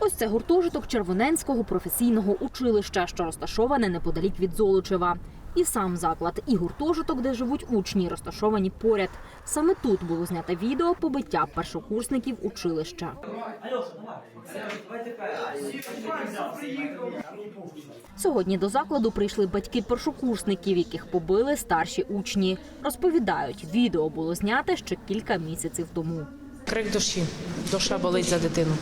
Ось це гуртожиток Червоненського професійного училища, що розташоване неподалік від Золочева. І сам заклад, і гуртожиток, де живуть учні, розташовані поряд. Саме тут було знято відео побиття першокурсників училища. Сьогодні до закладу прийшли батьки першокурсників, яких побили старші учні. Розповідають, відео було зняте ще кілька місяців тому. Крик душі. Душа болить за дитину.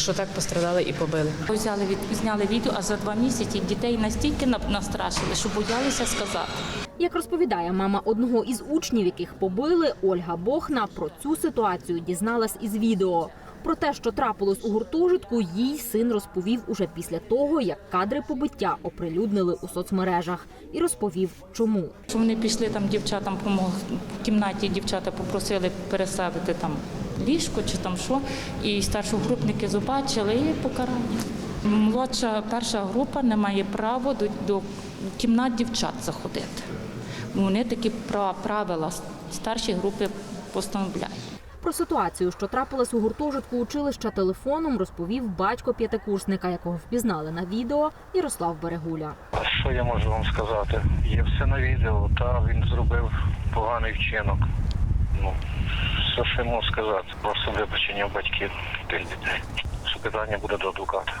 Що так пострадали і побили. Взяли від зняли відео, а за два місяці дітей настільки настрашили, що боялися сказати. Як розповідає мама одного із учнів, яких побили, Ольга Бохна про цю ситуацію дізналась із відео. Про те, що трапилось у гуртожитку, їй син розповів уже після того, як кадри побиття оприлюднили у соцмережах, і розповів, чому. Що вони пішли там дівчатам помогли в кімнаті, дівчата попросили переставити там ліжко чи там що, і старшогрупники побачили і покарання. Молодша перша група не має права до, до кімнат дівчат заходити. Вони такі правила старші групи постановляють. Про ситуацію, що трапилась у гуртожитку училища телефоном, розповів батько п'ятикурсника, якого впізнали на відео, Ярослав Берегуля. А Що я можу вам сказати? Є все на відео, та він зробив поганий вчинок. Ну, що я можу сказати. Просто вибачення батьків тих дітей. Що питання буде до адвоката.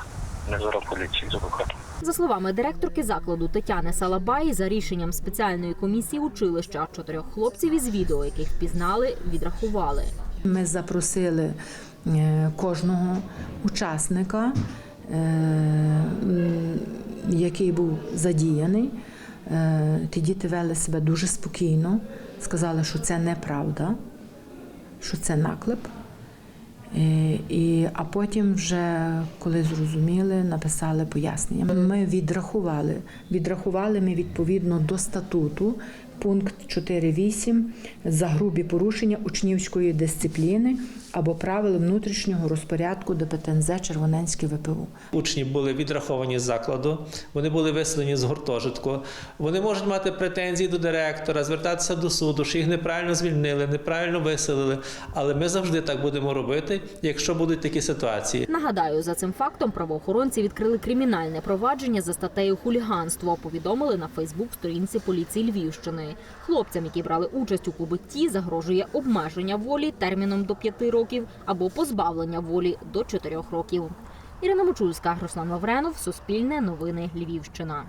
Не зараз поліції з адвокатом. За словами директорки закладу Тетяни Салабай, за рішенням спеціальної комісії училища чотирьох хлопців із відео, яких впізнали, відрахували. Ми запросили е, кожного учасника, е, який був задіяний. Е, Ті діти вели себе дуже спокійно, сказали, що це неправда, що це наклеп. Е, І, а потім, вже коли зрозуміли, написали пояснення. Ми відрахували. Відрахували ми відповідно до статуту, пункт 4.8 за грубі порушення учнівської дисципліни або правил внутрішнього розпорядку ДПТНЗ Червоненське ВПУ. Учні були відраховані з закладу, вони були виселені з гуртожитку. Вони можуть мати претензії до директора, звертатися до суду, що їх неправильно звільнили, неправильно виселили. Але ми завжди так будемо робити, якщо будуть такі ситуації. Нагадаю, за цим фактом правоохоронці відкрили кримінальне провадження за статтею хуліганство. Повідомили на Фейсбук-сторінці поліції Львівщини. Хлопцям, які брали участь у побитті, загрожує обмеження волі терміном до 5 років або позбавлення волі до 4 років. Ірина Мочульська, Руслан Лавренов, Суспільне новини Львівщина.